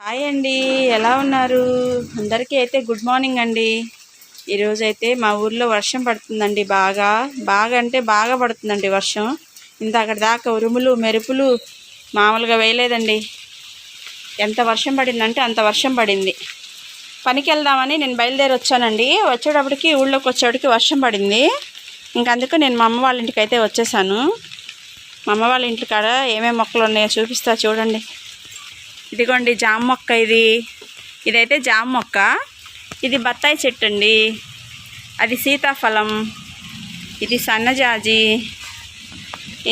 Hi అండి ఎలా ఉన్నారు? అందరికీ అయితే గుడ్ మార్నింగ్ అండి. ఈరోజు అయితే మా ఊర్లో వర్షం పడుతుందండి బాగా. బాగా అంటే బాగా పడుతుందండి వర్షం. ఇంత దాకా ఉరుములు మెరుపులు మామూలుగా వేయలేదండి. ఎంత వర్షం పడిందంటే అంత వర్షం పడింది. పనికి వెళ్దామని నేను బయలుదేరి వచ్చానండి. వచ్చేటప్పటికి ఊళ్ళోకి వచ్చేటప్పటికి వర్షం పడింది. ఇంక అందుకు నేను మా అమ్మ వాళ్ళ ఇంటికి అయితే వచ్చేసాను. మా అమ్మ వాళ్ళ ఇంటి కాడ ఏమేమి మొక్కలు ఉన్నాయో చూపిస్తా చూడండి. ఇదిగోండి జామ మొక్క ఇది. ఇదైతే జామ మొక్క. ఇది బత్తాయి చెట్టు అండి. అది సీతాఫలం. ఇది సన్నజాజి.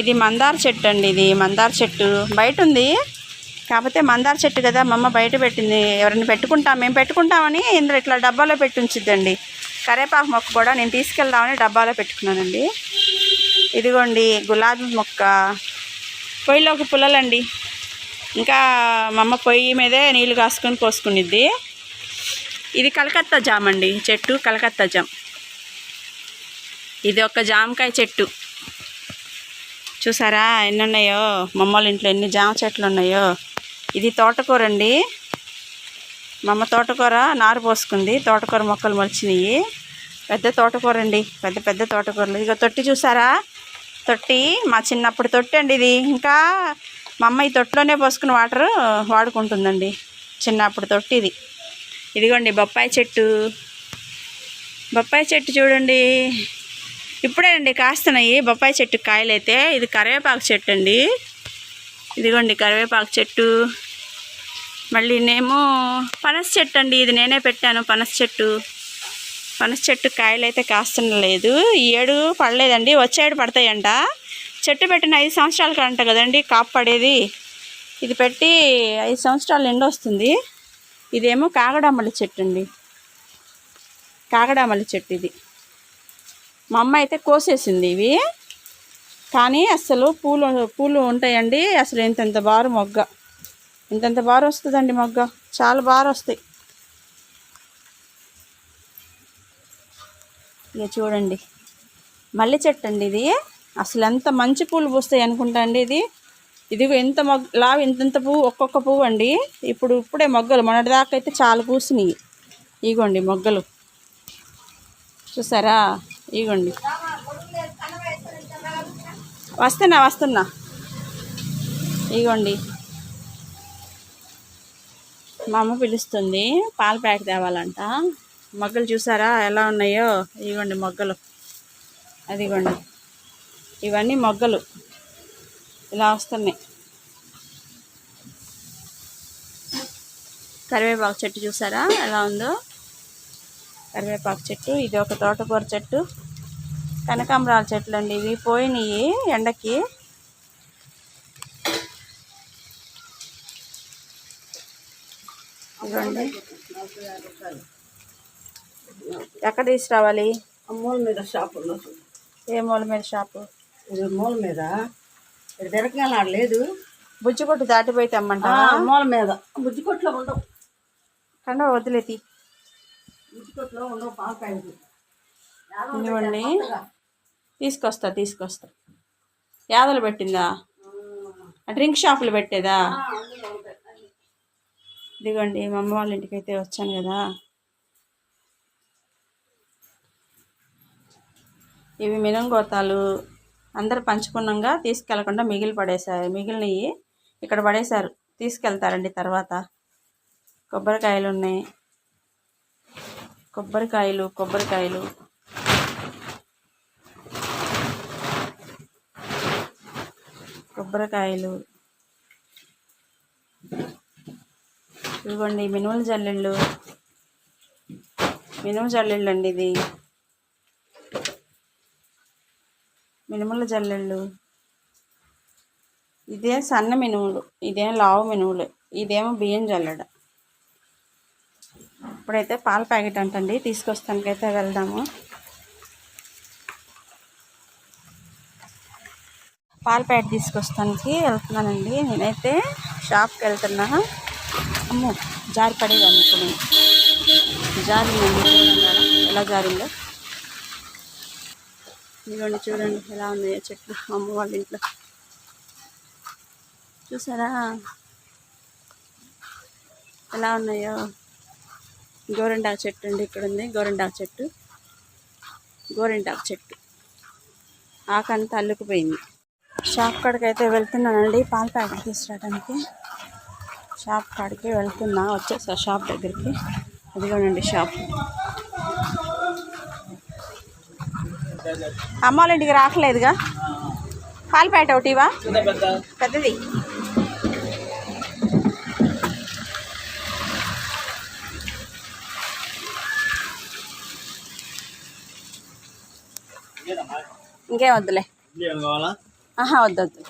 ఇది మందార చెట్టు అండి ఇది మందార చెట్టు. బయట ఉంది కాకపోతే మందార చెట్టు కదా మా అమ్మ బయట పెట్టింది. ఎవరైనా పెట్టుకుంటాం మేము పెట్టుకుంటామని ఇందులో ఇట్లా డబ్బాలో పెట్టి ఉంచిద్దండి. కరేపాకు మొక్క కూడా నేను తీసుకెళ్దామని డబ్బాలో పెట్టుకున్నానండి. ఇదిగోండి గులాబీ మొక్క. పొయ్యిలోకి పుల్లలండి. ఇంకా మా అమ్మ పొయ్యి మీదే నీళ్ళు కాసుకొని పోసుకునిద్ది. ఇది కలకత్తా జామ్ అండి చెట్టు కలకత్తా జామ్. ఇది ఒక జామకాయ చెట్టు. చూసారా ఎన్ని ఉన్నాయో మా ఇంట్లో ఎన్ని జామ చెట్లు ఉన్నాయో? ఇది తోటకూర అండి. మా అమ్మ తోటకూర నారు పోసుకుంది తోటకూర మొక్కలు మొలిచినాయి పెద్ద తోటకూర అండి పెద్ద పెద్ద తోటకూరలు. ఇక తొట్టి చూసారా? తొట్టి మా చిన్నప్పుడు తొట్టి అండి ఇది. ఇంకా మా అమ్మ ఈ తొట్టిలోనే పోసుకుని వాటర్ వాడుకుంటుందండి. చిన్నప్పుడు తొట్టి ఇది. ఇదిగోండి బొప్పాయి చెట్టు. బొప్పాయి చెట్టు చూడండి. ఇప్పుడే అండి కాస్తున్నాయి బొప్పాయి చెట్టు కాయలైతే. ఇది కరివేపాకు చెట్టు అండి. ఇదిగోండి కరివేపాకు చెట్టు. మళ్ళీ నేమో పనస చెట్టు అండి. ఇది నేనే పెట్టాను పనస చెట్టు. పనస చెట్టు కాయలు అయితే లేదు ఈ ఏడు పడలేదండి. వచ్చే ఏడు పడతాయంట. చెట్టు పెట్టిన ఐదు సంవత్సరాల కంట కదండి కాపు పడేది ఇది పెట్టి ఐదు సంవత్సరాలు ఎండొస్తుంది ఇదేమో కాగడామల్లి చెట్టు అండి. కాగడామల్లి చెట్టు ఇది. మా అమ్మ అయితే కోసేసింది ఇవి. కానీ అసలు పూలు పూలు ఉంటాయండి అసలు ఇంతంత బారు మొగ్గ. ఇంతంత బారు వస్తుందండి మొగ్గ. చాలా బారు వస్తాయి. ఇక చూడండి. మల్లె చెట్టు అండి ఇది. అసలు ఎంత మంచి పూలు పూస్తాయి అనుకుంటా అండి ఇది. ఇదిగో ఎంత మొగ్గ లావు ఇంతంత పువ్వు ఒక్కొక్క పువ్వు అండి. ఇప్పుడు ఇప్పుడే మొగ్గలు మొన్నటిదాకా అయితే చాలా పూసినాయి. ఇగోండి మొగ్గలు. చూసారా? ఇగోండి. వస్తున్నా వస్తున్నా. ఇగోండి. మా అమ్మ పిలుస్తుంది పాల ప్యాక్ తేవాలంట. మొగ్గలు చూసారా ఎలా ఉన్నాయో? ఇగోండి మొగ్గలు. అదిగోండి. ఇవన్నీ మొగ్గలు. ఇలా వస్తున్నాయి. కరివేపాకు చెట్టు చూసారా? ఎలా ఉందో? కరివేపాకు చెట్టు ఇది ఒక తోటకూర చెట్టు. కనకాంబరాల చెట్లు అండి ఇవి. పోయినాయి ఎండకి. ఇదిగోండి. ఎక్కడ తీసుకురావాలి? మూల మీద షాపులో. ఏ మూల మీద షాపు? ఇది మూల మీద. ఇక్కడ తిరగల లేదు. బుజ్జి కొట్టు దాటిపోయి తెమ్మంట మూల మీద. బుజ్జి కొట్లో ఉండవు. కండ వదిలేతి బుజ్జి కొట్లో ఉండవు ఇదిగోండి తీసుకొస్తా తీసుకొస్తా. యాదలు పెట్టిందా? డ్రింక్ షాపులు పెట్టేదా? ఇదిగోండి మా అమ్మ వాళ్ళ ఇంటికి అయితే వచ్చాను కదా. ఇవి మినంగోతాలు. అందరు పంచుకున్నాగా తీసుకెళ్ళకుండా మిగిలి పడేశారు. మిగిలినవి ఇక్కడ పడేశారు. తీసుకెళ్తారండి తర్వాత. కొబ్బరికాయలు ఉన్నాయి. కొబ్బరికాయలు కొబ్బరికాయలు. కొబ్బరికాయలు. ఇదిగోండి మినుముల జల్లెళ్ళు. మినుము జల్లెళ్ళు అండి ఇది. మినుముల జల్లెళ్ళు. ఇదే సన్న మినుములు ఇదేం లావు మినుములు ఇదేమో బియ్యం జల్లెడ. ఇప్పుడైతే పాల ప్యాకెట్ అంటండి తీసుకొస్తానికైతే వెళ్దాము. పాల ప్యాకెట్ తీసుకొస్తానికి వెళ్తున్నానండి. నేనైతే షాప్కి వెళ్తున్నా. అమ్మో జారి పడేది అనుకుని జారిందండి ఎలా జారిందో. ఇదిగోండి చూడండి ఎలా ఉన్నాయో చెట్లు మా అమ్మ వాళ్ళ ఇంట్లో. చూసారా? ఎలా ఉన్నాయో? గోరింటాకు చెట్టు అండి ఇక్కడ ఉంది గోరింటాకు చెట్టు. గోరింటాకు చెట్టు. ఆకంతా అల్లుకుపోయింది. షాప్ కాడికి అయితే వెళ్తున్నానండి పాల ప్యాకెట్ తీసుకురావడానికి షాప్ కాడికి వెళ్తున్నా వచ్చేసా షాప్ దగ్గరికి. అదిగోనండి షాప్. అమ్మ వాళ్ళ ఇంటికి రావట్లేదుగా పాల ప్యాకెట్ ఒకటివా పెద్దది. ఇంకేం వద్దులే. ఆహా వద్దు వద్దు.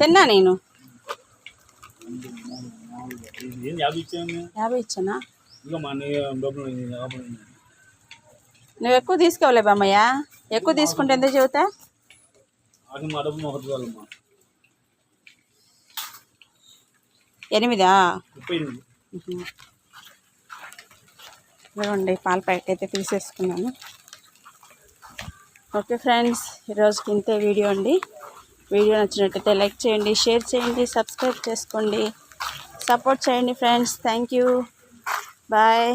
తిన్నా నేను. యాభై ఇచ్చాను? నువ్వు ఎక్కువ తీసుకోవలే బామ్మయ్య. ఎక్కువ తీసుకుంటే ఎంత చెబుతా? ఎనిమిదా? ఇదిగోండి పాల ప్యాకెట్ అయితే తీసేసుకున్నాను. ఓకే ఫ్రెండ్స్ ఈరోజుకి ఇంతే వీడియో అండి. వీడియో నచ్చినట్టయితే లైక్ చేయండి షేర్ చేయండి సబ్స్క్రైబ్ చేసుకోండి. సపోర్ట్ చేయండి ఫ్రెండ్స్. Thank you. బాయ్.